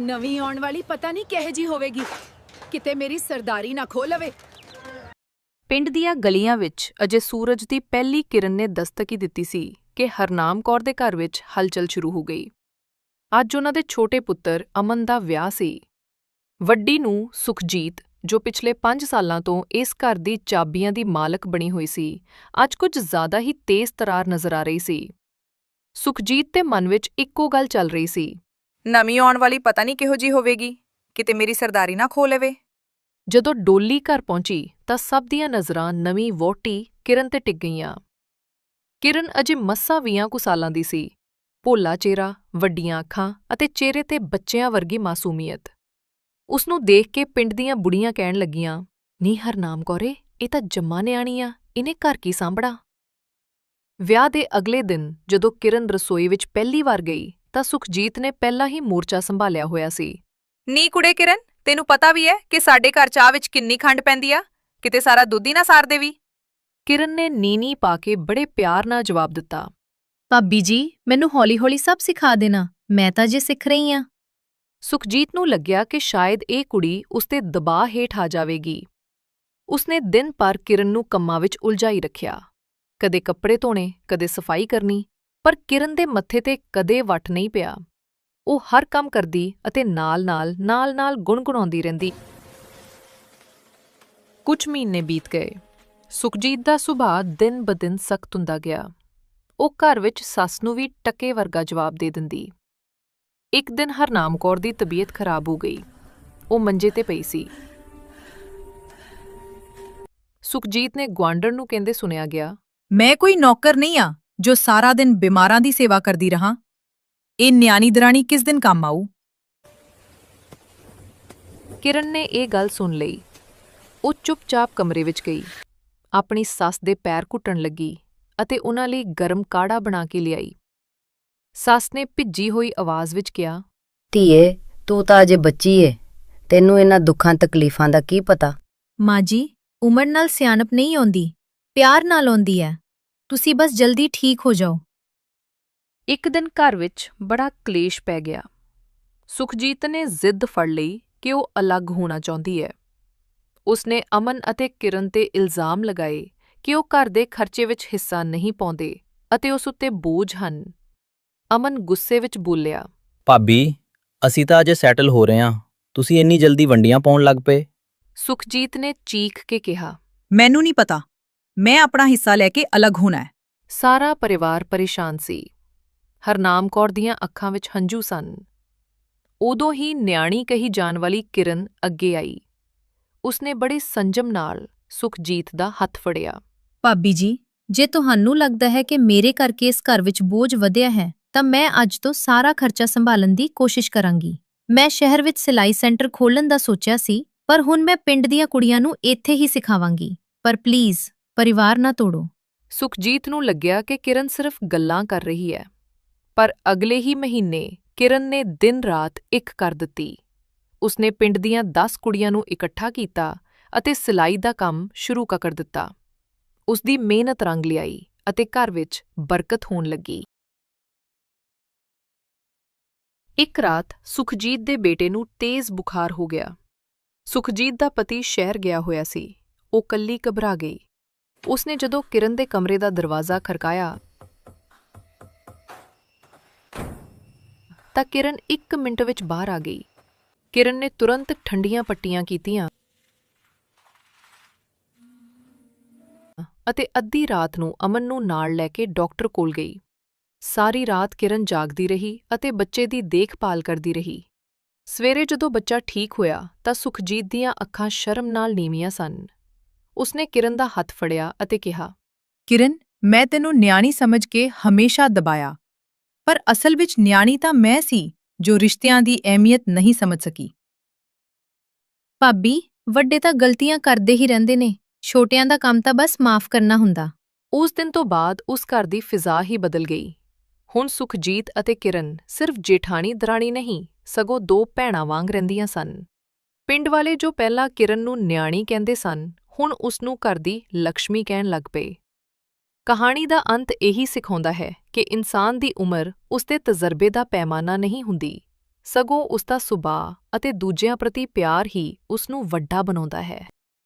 ਨਵੀਂ ਆਉਣ ਵਾਲੀ ਪਤਾ ਨਹੀਂ ਕਿਹੋ ਜੀ ਹੋਵੇਗੀ। ਕਿਤੇ ਮੇਰੀ ਸਰਦਾਰੀ ਨਾ ਖੋ ਲਵੇ। ਪਿੰਡ ਦੀਆਂ ਗਲੀਆਂ ਵਿੱਚ ਅਜੇ ਸੂਰਜ ਦੀ ਪਹਿਲੀ ਕਿਰਨ ਨੇ ਦਸਤਕ ਹੀ ਦਿੱਤੀ ਸੀ ਕਿ ਹਰਨਾਮ ਕੌਰ ਦੇ ਘਰ ਵਿੱਚ ਹਲਚਲ ਸ਼ੁਰੂ ਹੋ ਗਈ। ਅੱਜ ਉਹਨਾਂ ਦੇ ਛੋਟੇ ਪੁੱਤਰ ਅਮਨ ਦਾ ਵਿਆਹ ਸੀ। ਵੱਡੀ ਨੂੰ ਸੁਖਜੀਤ, ਜੋ ਪਿਛਲੇ 5 ਸਾਲਾਂ ਤੋਂ ਇਸ ਘਰ ਦੀ ਚਾਬੀਆਂ ਦੀ ਮਾਲਕ ਬਣੀ ਹੋਈ ਸੀ, ਅੱਜ ਕੁਝ ਜ਼ਿਆਦਾ ਹੀ ਤੇਜ਼ ਤਰਾਰ ਨਜ਼ਰ ਆ ਰਹੀ ਸੀ। ਸੁਖਜੀਤ ਦੇ ਮਨ ਵਿੱਚ ਇੱਕੋ ਗੱਲ ਚੱਲ ਰਹੀ ਸੀ ਨਵੀਂ ਆਉਣ ਵਾਲੀ ਪਤਾ ਨਹੀਂ ਕਿਹੋ ਜੀ ਹੋਵੇਗੀ, ਕਿਤੇ ਮੇਰੀ ਸਰਦਾਰੀ ਨਾ ਖੋ ਲਵੇ। ਜਦੋਂ ਡੋਲੀ ਘਰ ਪਹੁੰਚੀ, ਤਾਂ ਸਭ ਦੀਆਂ ਨਜ਼ਰਾਂ ਨਵੀਂ ਵੋਟੀ ਕਿਰਨ ਤੇ ਟਿਕ ਗਈਆਂ। ਕਿਰਨ ਅਜੇ ਮੱਸਾ ਵੀਆਂ ਕੁ ਸਾਲਾਂ ਦੀ ਸੀ। ਭੋਲਾ ਚਿਹਰਾ, ਵੱਡੀਆਂ ਅੱਖਾਂ ਅਤੇ ਚਿਹਰੇ ਤੇ ਬੱਚਿਆਂ ਵਰਗੀ ਮਾਸੂਮੀਅਤ। ਉਸ ਨੂੰ ਦੇਖ ਕੇ ਪਿੰਡ ਦੀਆਂ ਬੁੜੀਆਂ ਕਹਿਣ ਲੱਗੀਆਂ, ਨੀ ਹਰਨਾਮ ਕੌਰੇ, ਇਹ ਤਾਂ ਜੰਮਾ ਨਿਆਣੀ ਆ, ਇਹਨੇ ਘਰ ਕੀ ਸਾਂਭੜਾ ਵਿਆਹ ਦੇ ਅਗਲੇ ਦਿਨ ਜਦੋਂ ਕਿਰਨ ਰਸੋਈ ਵਿੱਚ ਪਹਿਲੀ ਵਾਰ ਗਈ ਤਾਂ ਸੁਖਜੀਤ ਨੇ ਪਹਿਲਾਂ ਹੀ ਮੋਰਚਾ ਸੰਭਾਲਿਆ ਹੋਇਆ ਸੀ। ਨੀ ਕੁੜੇ ਕਿਰਨ ਤੈਨੂੰ ਪਤਾ ਵੀ ਹੈ ਕਿ ਸਾਡੇ ਘਰ ਚਾਹ ਵਿੱਚ ਕਿੰਨੀ ਖੰਡ ਪੈਂਦੀ ਆ? ਕਿਤੇ ਸਾਰਾ ਦੁੱਧ ਹੀ ਨਾ ਸਾਰ ਦੇਵੀ। ਕਿਰਨ ਨੇ ਨੀਨੀ ਪਾ ਕੇ ਬੜੇ ਪਿਆਰ ਨਾਲ ਜਵਾਬ ਦਿੱਤਾ। ਭਾਬੀ ਜੀ ਮੈਨੂੰ ਹੌਲੀ-ਹੌਲੀ ਸਭ ਸਿਖਾ ਦੇਣਾ ਮੈਂ ਤਾਂ ਜੇ ਸਿੱਖ ਰਹੀ ਆ। ਸੁਖਜੀਤ ਨੂੰ ਲੱਗਿਆ ਕਿ ਸ਼ਾਇਦ ਇਹ ਕੁੜੀ ਉਸਤੇ ਦਬਾਅ ਹੇਠ ਆ ਜਾਵੇਗੀ। ਉਸਨੇ ਦਿਨ ਪਰ ਕਿਰਨ ਨੂੰ ਕੰਮਾਂ ਵਿੱਚ ਉਲਝਾਈ ਰੱਖਿਆ। ਕਦੇ ਕੱਪੜੇ ਧੋਣੇ ਕਦੇ ਸਫ਼ਾਈ ਕਰਨੀ ਪਰ ਕਿਰਨ ਦੇ ਮੱਥੇ ਤੇ ਕਦੇ ਵਟ ਨਹੀਂ ਪਿਆ। ਉਹ ਹਰ ਕੰਮ ਕਰਦੀ ਅਤੇ ਨਾਲ-ਨਾਲ ਨਾਲ-ਨਾਲ ਗੁਣਗੁਣਾਉਂਦੀ ਰਹਿੰਦੀ। ਕੁਝ ਮਹੀਨੇ ਬੀਤ ਗਏ। ਸੁਖਜੀਤ ਦਾ ਸੁਭਾਅ ਦਿਨ-ਬਦਿਨ ਸਖਤ ਹੁੰਦਾ ਗਿਆ। ਉਹ ਘਰ ਵਿੱਚ ਸੱਸ ਨੂੰ ਵੀ ਟਕੇ ਵਰਗਾ ਜਵਾਬ ਦੇ ਦਿੰਦੀ। ਇੱਕ ਦਿਨ ਹਰਨਾਮ ਕੌਰ ਦੀ ਤਬੀਅਤ ਖਰਾਬ ਹੋ ਗਈ। ਉਹ ਮੰਜੇ ਤੇ ਪਈ ਸੀ। ਸੁਖਜੀਤ ਨੇ ਗਵਾਂਡਰ ਨੂੰ ਕਹਿੰਦੇ ਸੁਣਿਆ ਗਿਆ, ਮੈਂ ਕੋਈ ਨੌਕਰ ਨਹੀਂ ਆ। ਜੋ ਸਾਰਾ ਦਿਨ ਬਿਮਾਰਾਂ ਦੀ ਸੇਵਾ ਕਰਦੀ ਰਹਾ। ਇਹ ਨਿਆਣੀ ਦਰਾਣੀ ਕਿਸ ਦਿਨ ਕੰਮ ਆਊ? ਕਿਰਨ ਨੇ ਇਹ ਗੱਲ ਸੁਣ ਲਈ। ਉਹ ਚੁੱਪਚਾਪ ਕਮਰੇ ਵਿੱਚ ਗਈ। ਆਪਣੀ ਸੱਸ ਦੇ ਪੈਰ ਘੁੱਟਣ ਲੱਗੀ ਅਤੇ ਉਹਨਾਂ ਲਈ ਗਰਮ ਕਾੜਾ ਬਣਾ ਕੇ ਲਿਆਈ। ਸੱਸ ਨੇ ਭਿੱਜੀ ਹੋਈ ਆਵਾਜ਼ ਵਿੱਚ ਕਿਹਾ ਧੀਏ ਤੂੰ ਤਾਂ ਅਜੇ ਬੱਚੀ ਏ। ਤੈਨੂੰ ਇਹਨਾਂ ਦੁੱਖਾਂ ਤਕਲੀਫਾਂ ਦਾ ਕੀ ਪਤਾ? ਮਾਂ ਜੀ ਉਮਰ ਨਾਲ ਸਿਆਣਪ ਨਹੀਂ ਆਉਂਦੀ ਪਿਆਰ ਨਾਲ ਆਉਂਦੀ ਹੈ। ਤੁਸੀਂ ਬਸ ਜਲਦੀ ਠੀਕ ਹੋ ਜਾਓ। ਇੱਕ ਦਿਨ ਘਰ ਵਿੱਚ ਬੜਾ ਕਲੇਸ਼ ਪੈ ਗਿਆ। ਸੁਖਜੀਤ ਨੇ ਜ਼ਿੱਦ ਫੜ ਲਈ ਕਿ ਉਹ ਅਲੱਗ ਹੋਣਾ ਚਾਹੁੰਦੀ ਹੈ। ਉਸਨੇ ਅਮਨ ਅਤੇ ਕਿਰਨ ਤੇ ਇਲਜ਼ਾਮ ਲਗਾਏ ਕਿ ਉਹ ਘਰ ਦੇ ਖਰਚੇ ਵਿੱਚ ਹਿੱਸਾ ਨਹੀਂ ਪਾਉਂਦੇ ਅਤੇ ਉਸ ਉੱਤੇ ਬੋਝ ਹਨ। ਅਮਨ ਗੁੱਸੇ ਵਿੱਚ ਬੋਲਿਆ ਭਾਬੀ ਅਸੀਂ ਤਾਂ ਅਜੇ ਸੈਟਲ ਹੋ ਰਹੇ ਹਾਂ। ਤੁਸੀਂ ਇੰਨੀ ਜਲਦੀ ਵੰਡੀਆਂ ਪਾਉਣ ਲੱਗ ਪਏ? ਸੁਖਜੀਤ ਨੇ ਚੀਖ ਕੇ ਕਿਹਾ ਮੈਨੂੰ ਨਹੀਂ ਪਤਾ। ਮੈਂ ਆਪਣਾ ਹਿੱਸਾ ਲੈ ਕੇ ਅਲੱਗ ਹੋਣਾ ਹੈ। ਸਾਰਾ ਪਰਿਵਾਰ ਪਰੇਸ਼ਾਨ ਸੀ। ਹਰਨਾਮ ਕੌਰ ਦੀਆਂ ਅੱਖਾਂ ਵਿੱਚ ਹੰਝੂ ਸਨ। ਉਦੋਂ ਹੀ ਨਿਆਣੀ ਕਹੀ ਜਾਣ ਵਾਲੀ ਕਿਰਨ ਅੱਗੇ ਆਈ। ਉਸਨੇ ਬੜੇ ਸੰਜਮ ਨਾਲ ਸੁਖਜੀਤ ਦਾ ਹੱਥ ਫੜਿਆ। ਭਾਬੀ ਜੀ ਜੇ ਤੁਹਾਨੂੰ ਲੱਗਦਾ ਹੈ ਕਿ ਮੇਰੇ ਕਰਕੇ ਇਸ ਘਰ ਵਿੱਚ ਬੋਝ ਵਧਿਆ ਹੈ ਤਾਂ ਮੈਂ ਅੱਜ ਤੋਂ ਸਾਰਾ ਖਰਚਾ ਸੰਭਾਲਣ ਦੀ ਕੋਸ਼ਿਸ਼ ਕਰਾਂਗੀ। ਮੈਂ ਸ਼ਹਿਰ ਵਿੱਚ ਸਿਲਾਈ ਸੈਂਟਰ ਖੋਲ੍ਹਣ ਦਾ ਸੋਚਿਆ ਸੀ ਪਰ ਹੁਣ ਮੈਂ ਪਿੰਡ ਦੀਆਂ ਕੁੜੀਆਂ ਨੂੰ ਇੱਥੇ ਹੀ ਸਿਖਾਵਾਂਗੀ। ਪਰ ਪਲੀਜ਼ ਪਰਿਵਾਰ ਨਾ ਤੋੜੋ। ਸੁਖਜੀਤ ਨੂੰ ਲੱਗਿਆ ਕਿ ਕਿਰਨ ਸਿਰਫ ਗੱਲਾਂ ਕਰ ਰਹੀ ਹੈ। ਪਰ ਅਗਲੇ ਹੀ ਮਹੀਨੇ ਕਿਰਨ ਨੇ ਦਿਨ-ਰਾਤ ਇੱਕ ਕਰ ਦਿੱਤੀ। ਉਸਨੇ ਪਿੰਡ ਦੀਆਂ 10 ਕੁੜੀਆਂ ਨੂੰ ਇਕੱਠਾ ਕੀਤਾ ਅਤੇ ਸਿਲਾਈ ਦਾ ਕੰਮ ਸ਼ੁਰੂ ਕਰ ਦਿੱਤਾ। ਉਸਦੀ ਮਿਹਨਤ ਰੰਗ ਲਿਆਈ ਅਤੇ ਘਰ ਵਿੱਚ ਬਰਕਤ ਹੋਣ ਲੱਗੀ। ਇੱਕ ਰਾਤ ਸੁਖਜੀਤ ਦੇ ਬੇਟੇ ਨੂੰ ਤੇਜ਼ ਬੁਖਾਰ ਹੋ ਗਿਆ। ਸੁਖਜੀਤ ਦਾ ਪਤੀ ਸ਼ਹਿਰ ਗਿਆ ਹੋਇਆ ਸੀ। ਉਹ ਕੱਲੀ ਘਬਰਾ ਗਈ। ਉਸਨੇ ਜਦੋਂ ਕਿਰਨ ਦੇ ਕਮਰੇ ਦਾ ਦਰਵਾਜ਼ਾ ਖੜਕਾਇਆ ਤਾਂ ਕਿਰਨ 1 ਮਿੰਟ ਵਿੱਚ ਬਾਹਰ ਆ ਗਈ। ਕਿਰਨ ਨੇ ਤੁਰੰਤ ਠੰਡੀਆਂ ਪੱਟੀਆਂ ਕੀਤੀਆਂ ਅਤੇ ਅੱਧੀ ਰਾਤ ਨੂੰ ਅਮਨ ਨੂੰ ਨਾਲ ਲੈ ਕੇ ਡਾਕਟਰ ਕੋਲ ਗਈ। ਸਾਰੀ ਰਾਤ ਕਿਰਨ ਜਾਗਦੀ ਰਹੀ ਅਤੇ ਬੱਚੇ ਦੀ ਦੇਖਭਾਲ ਕਰਦੀ ਰਹੀ। ਸਵੇਰੇ ਜਦੋਂ ਬੱਚਾ ਠੀਕ ਹੋਇਆ ਤਾਂ ਸੁਖਜੀਤ ਦੀਆਂ ਅੱਖਾਂ ਸ਼ਰਮ ਨਾਲ ਨੀਵੀਆਂ ਸਨ। ਉਸਨੇ ਕਿਰਨ ਦਾ ਹੱਥ ਫੜਿਆ ਅਤੇ ਕਿਹਾ ਕਿਰਨ ਮੈਂ ਤੈਨੂੰ ਨਿਆਣੀ ਸਮਝ ਕੇ ਹਮੇਸ਼ਾ ਦਬਾਇਆ ਪਰ ਅਸਲ ਵਿੱਚ ਨਿਆਣੀ ਤਾਂ ਮੈਂ ਸੀ ਜੋ ਰਿਸ਼ਤਿਆਂ ਦੀ ਅਹਿਮੀਅਤ ਨਹੀਂ ਸਮਝ ਸਕੀ। ਭਾਬੀ ਵੱਡੇ ਤਾਂ ਗਲਤੀਆਂ ਕਰਦੇ ਹੀ ਰਹਿੰਦੇ ਨੇ ਛੋਟਿਆਂ ਦਾ ਕੰਮ ਤਾਂ ਬਸ ਮਾਫ ਕਰਨਾ ਹੁੰਦਾ। ਉਸ ਦਿਨ ਤੋਂ ਬਾਅਦ ਉਸ ਘਰ ਦੀ ਫਿਜ਼ਾ ਹੀ ਬਦਲ ਗਈ। ਹੁਣ ਸੁਖਜੀਤ ਅਤੇ ਕਿਰਨ ਸਿਰਫ ਜੇਠਾਣੀ ਦਰਾਣੀ ਨਹੀਂ ਸਗੋਂ ਦੋ ਭੈਣਾਂ ਵਾਂਗ ਰਹਿੰਦੀਆਂ ਸਨ। ਪਿੰਡ ਵਾਲੇ ਜੋ ਪਹਿਲਾਂ ਕਿਰਨ ਨੂੰ ਨਿਆਣੀ ਕਹਿੰਦੇ ਸਨ ਹੁਣ ਉਸਨੂੰ ਘਰ ਦੀ ਲక్ష్ਮੀ ਕਹਿਣ ਲੱਗ ਪਏ। ਕਹਾਣੀ ਦਾ ਅੰਤ ਇਹੀ ਸਿਖਾਉਂਦਾ ਹੈ ਕਿ ਇਨਸਾਨ ਦੀ ਉਮਰ ਉਸਦੇ ਤਜਰਬੇ ਦਾ ਪੈਮਾਨਾ ਨਹੀਂ ਹੁੰਦੀ। ਸਗੋਂ ਉਸਦਾ ਸੁਭਾਅ ਅਤੇ ਦੂਜਿਆਂ ਪ੍ਰਤੀ ਪਿਆਰ ਹੀ ਉਸ ਨੂੰ ਵੱਡਾ ਬਣਾਉਂਦਾ ਹੈ।